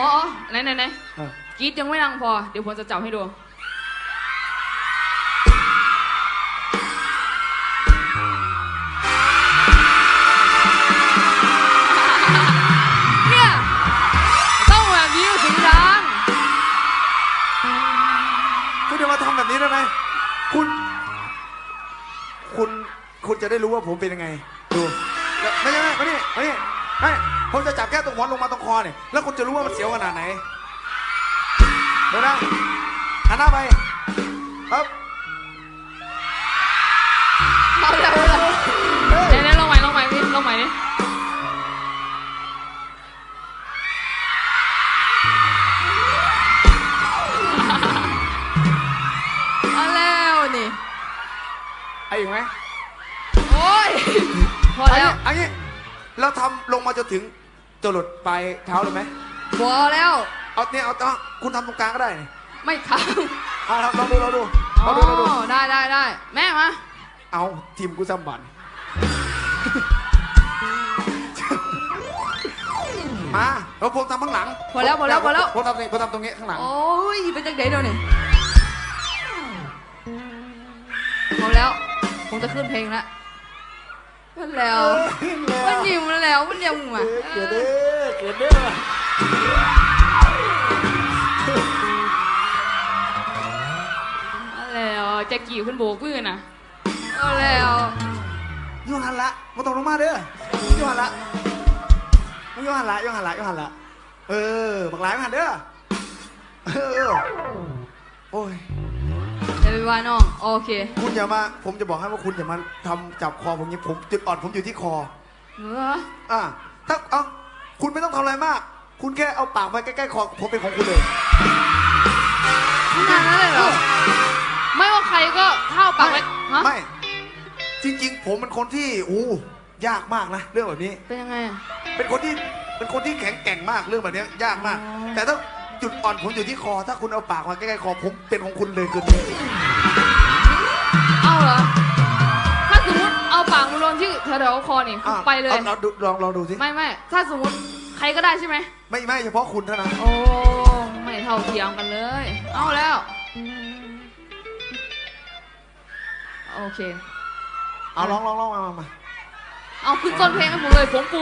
อ๋ออ๋อไหนไหนไหนเออกรีดยังไม่ดังพอ เดี๋ยวผมจะจับให้ดู เนี่ย ต้องแบบนี้ถึงดัง คุณจะมาทำแบบนี้ได้ไหมคุณ คุณ คุณจะได้รู้ว่าผมเป็นยังไง ดูแล้วไม่ใช่ไม่ไม่นี่ไม่นี่ไม่ ผมจะจับแค่ตรงหัวลงมาตรงคอเนี่ย แล้วคุณจะรู้ว่ามันเสียวขนาดไหนเดี๋ยวนะหันหน้าไปครับเอาเลยเอาเลยเดี๋ยวเดี๋ยวลองใหม่ลองใหม่พี่ลองใหม่ดิเอาแล้วนี่ ไอ้อีกไหมโอ้ย พอแล้ว อันนี้เราทำลงมาจนถึง จรดปลายเท้าเลยไหมพอแล้ว เอาเนี่ยเอาเอาคุณทำตรงกลางก็ได้นี่ไม่ทเอาลองดูลองดูำลองดูลองดู อ๋อได้ได้ได้แม่มา เอาทีมกูซ้ำบันมาแล้วผมทำข้างหลังพอแล้วพอแล้วพอแล้ว ผมทำตรงนี้ผมทำตรงนี้ข้างหลัง โอ้ยเป็นจังเดเดี๋ยวนี่พอแล้ว ผมจะขึ้นเพลงแล้ว มันแล้ว มันยิ้มแล้วมันยิ้มอะเกิดเด้อเกิดเด้อเอาแล้วแจ็คกี้ขึ้นโบกมือน่ะเอาแล้วโยหันละมาตรงลงมาเด้อโยหันละโยหันละโยหันละโยหันละเออบักหลายมาหันเด้อเออโอ้ยจะ ไปว่าน้อง โอเค คุณอย่ามา ผมจะบอกให้ว่าคุณอย่ามาทำจับคอผมอย่างนี้ผมจุดอ่อนผมอยู่ที่คอ เอออ่าถ้าเอาคุณไม่ต้องทำอะไรมาก คุณแค่เอาปากไปใกล้ๆคอผมเป็นของคุณเลยขนาดนั้นเลยเหรอ ไม่ว่าใครก็เท่าปากไว้ฮะไม่ จริง ๆ ผมเป็นคนที่อู้ยากมากนะเรื่องแบบนี้ เป็นยังไงอะ เป็นคนที่เป็นคนที่แข็งแกร่งมากเรื่องแบบนี้ยากมาก อ๋อ แต่ถ้า จุดอ่อนผมอยู่ที่คอ ถ้าคุณเอาปากมาใกล้ๆคอผมเป็นของคุณเลยคืนนี้เอาเหรอ ถ้าสมมติเอาปากมาโดนที่แถวๆคอนี่อะไปเลย อาอาดูลองลองดูสิ ไม่ไม่ถ้าสมมติใครก็ได้ใช่ไหม ไม่ไม่เฉพาะคุณเท่านั้น โอ้ ไม่เท่าเทียมกันเลย เอาแล้ว โอเค เอาลองลองลองมามามา เอาขึ้นต้นเพลงให้ผมเลยผมปู